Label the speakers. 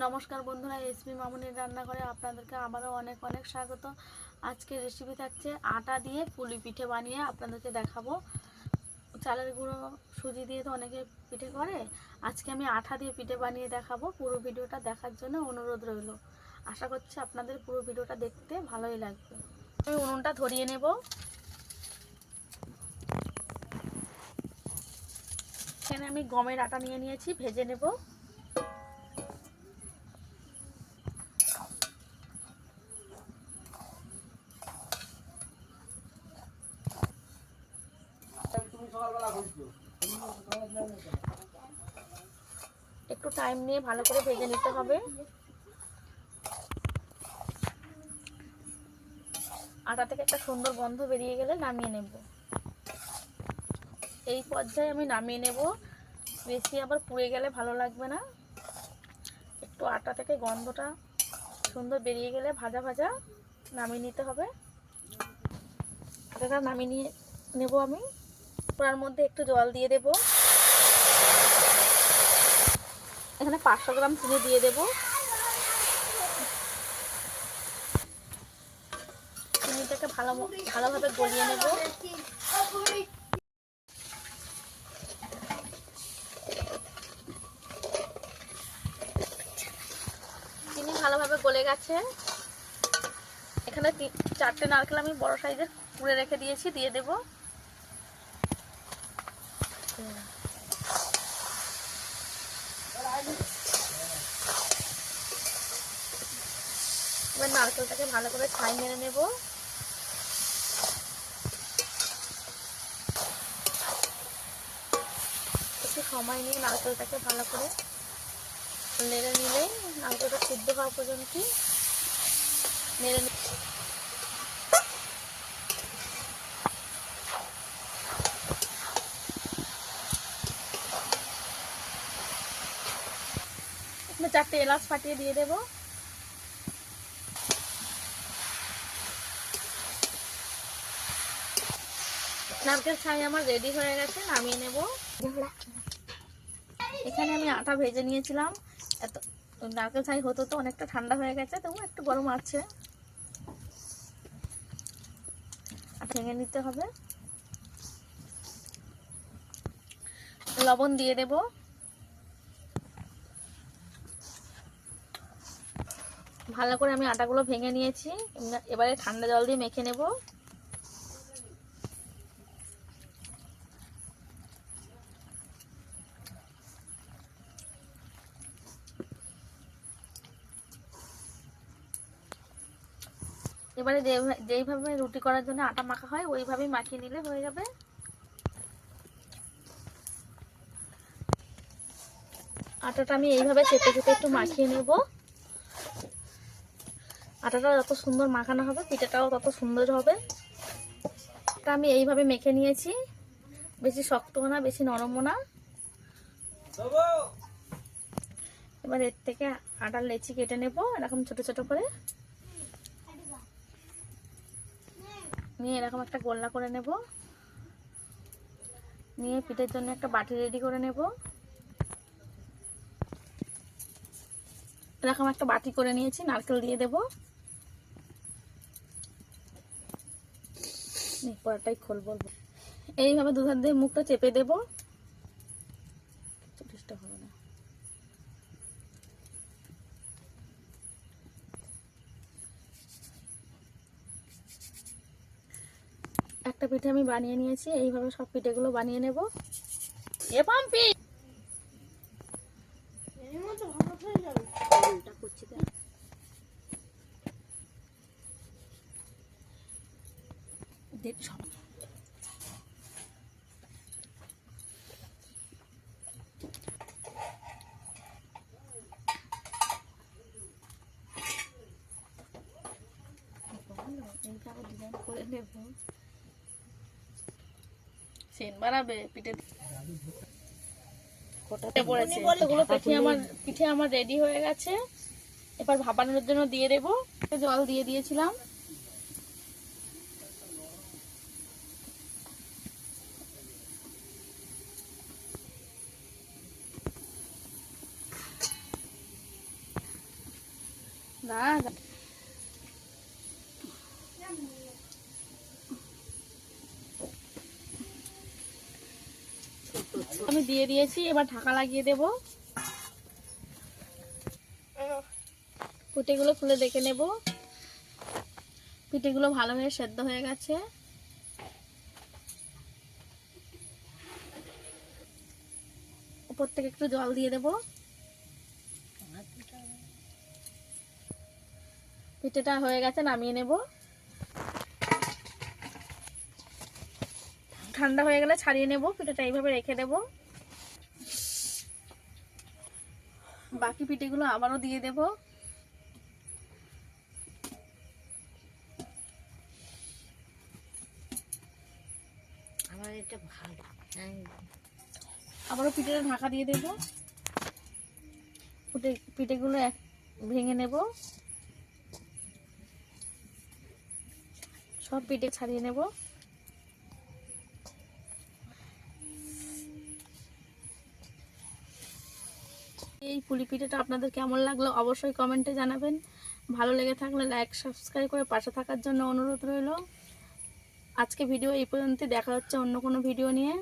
Speaker 1: নমস্কার বন্ধুরা এসপি মামুনির রান্নাঘরে আপনাদেরকে আবারও অনেক অনেক স্বাগত। আজকে রেসিপি থাকছে আটা দিয়ে পুলি পিঠে বানিয়ে আপনাদেরকে দেখাবো। চালের গুঁড়ো সুজি দিয়ে তো অনেকে পিঠে করে। আজকে আমি আটা দিয়ে পিঠে বানিয়ে দেখাবো। পুরো ভিডিওটা দেখার জন্য অনুরোধ রইল। আশা করছি আপনাদের পুরো ভিডিওটা দেখতে ভালোই লাগবে। আমি উনুনটা ধরিয়ে নেব। এখানে আমি গমের আটা নিয়ে নিয়েছি, ভেজে নেব। একটু টাইম নিয়ে ভালো করে ভেজে নিতে হবে। আটা থেকে একটা সুন্দর গন্ধ বেরিয়ে গেলে নামিয়ে নেব। এই পর্যায়ে আমি নামিয়ে নেব। বেশি আবার পুড়ে গেলে ভালো লাগবে না। একটু আটা থেকে গন্ধটা সুন্দর বেরিয়ে গেলে ভাজা ভাজা নামিয়ে নিতে হবে। আটাটা নামিয়ে নিয়ে নেব আমি। ওটার মধ্যে একটু জল দিয়ে দেব। এখানে পাঁচশো গ্রাম চিনি দিয়ে দেব। চিনিটাকে ভালো ভালোভাবে গলিয়ে নেব। চিনি ভালোভাবে গলে গেছে। এখানে চারটে নারকেল আমি বড় সাইজের কুড়ে রেখে দিয়েছি, দিয়ে দেব। এবার নারকেলটাকে ভালো করে ছাই মেরে নেব। একটু সময় নিয়ে নারকেলটাকে ভালো করে নেড়ে নিলে নারকেলটা সিদ্ধ হওয়া পর্যন্ত নেড়ে চারটে এলাচ ফাটিয়ে দিয়ে দেবো। নারকেল ছাই আমার রেডি হয়ে গেছে, নামিয়ে নেব। এখানে আমি আটা ভেজে নিয়েছিলাম। এত, নারকেল ছাই হতো তো অনেকটা ঠান্ডা হয়ে গেছে, তবু একটু গরম আছে। ভেঙে নিতে হবে। লবণ দিয়ে দেব। ভালো করে আমি আটাগুলো ভেঙে নিয়েছি। এবারে ঠান্ডা জল দিয়ে মেখে নেব। এবারে যেইভাবে রুটি করার জন্য আটা মাখা হয়, ওইভাবেই মাখিয়ে নিলে হয়ে যাবে। আটাটা আমি এইভাবে চেপে চেপে একটু মাখিয়ে নেব। আটাটা যত সুন্দর মাখানো হবে, পিঠাটাও তত সুন্দর হবে। এটা আমি এইভাবে মেখে নিয়েছি। বেশি শক্তও না, বেশি নরমও না। এবার এর থেকে আটার লেচি কেটে নেব, এরকম ছোট ছোট করে। নিয়ে এরকম একটা গোল্লা করে নেব। নিয়ে পিঠের জন্য একটা বাটি রেডি করে নেব। এরকম একটা বাটি করে নিয়েছি, নারকেল দিয়ে দেব। নে, পরটাই খোলবো। এইভাবে দুধার দিয়ে মুখটা চেপে দেব। চল্লিশটা হবে না। একটা পিঠে আমি বানিয়ে নিয়েছি এইভাবে সব পিঠেগুলো বানিয়ে নেব। এ পাম্পি! উল্টা করছি দেখ সব। ডিজাইন করে নেব সেন বাড়াবে পিঠে আমার পিঠে আমার রেডি হয়ে গেছে। এবার ভাপানোর জন্য দিয়ে দেবো। জল দিয়ে দিয়েছিলাম। আমি দিয়ে দিয়েছি, এবার ঢাকা লাগিয়ে দেব। পিঠেগুলো খুলে দেখে নেব। পিঠেগুলো ভালো হয়ে সেদ্ধ হয়ে গেছে। উপর থেকে একটু জল দিয়ে দেব। পিঠেটা হয়ে গেছে নামিয়ে নেব। ঠান্ডা হয়ে গেলে ছাড়িয়ে নেব পিঠেটা এইভাবে রেখে দেব। বাকি পিঠেগুলো আবারও দিয়ে দেব।
Speaker 2: আমি
Speaker 1: আবারও পিঠেটা ঢাকা দিয়ে দেব। পিঠে পিঠেগুলো এক ভেঙে নেব। সব পিঠে ছাড়িয়ে নেব। এই পুলি পিঠেটা আপনাদের কেমন লাগল অবশ্যই কমেন্টে জানাবেন। ভালো লেগে থাকলে লাইক, সাবস্ক্রাইব করে পাশে থাকার জন্য অনুরোধ রইল। আজকে ভিডিও এই পর্যন্ত দেখা হচ্ছে অন্য কোনো ভিডিও নিয়ে।